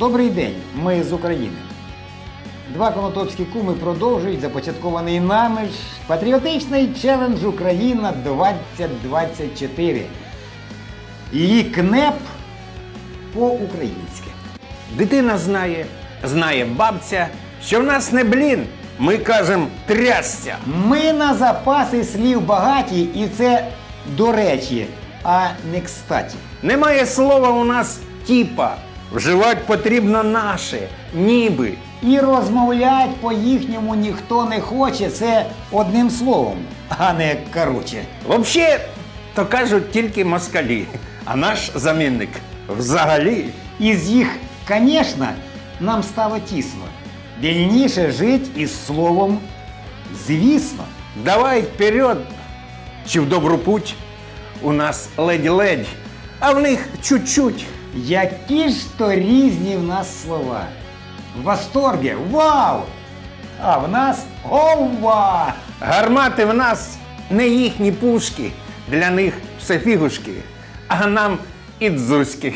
Добрий день, ми з України. Два конотопські куми продовжують започаткований нами ж патріотичний челендж Україна 2024. Її КНЕП по-українськи. Дитина знає, знає бабця, що в нас не блін. Ми кажемо трясця. Ми на запаси слів багаті, і це до речі, а не кстаті. Немає слова у нас тіпа. Вживати потрібно наше, ніби. І розмовлять по-їхньому ніхто не хоче, це одним словом, а не короче. Взагалі, то кажуть тільки москалі, а наш замінник взагалі. Із їх, звісно, нам стало тісно. Вільніше жить із словом звісно. Давай вперед, чи в добру путь. У нас ледь-ледь, а в них чуть-чуть. Які ж то різні в нас слова. В восторгі вау! А в нас ова! Гармати в нас не їхні пушки, для них все фігушки, а нам і дзузьки.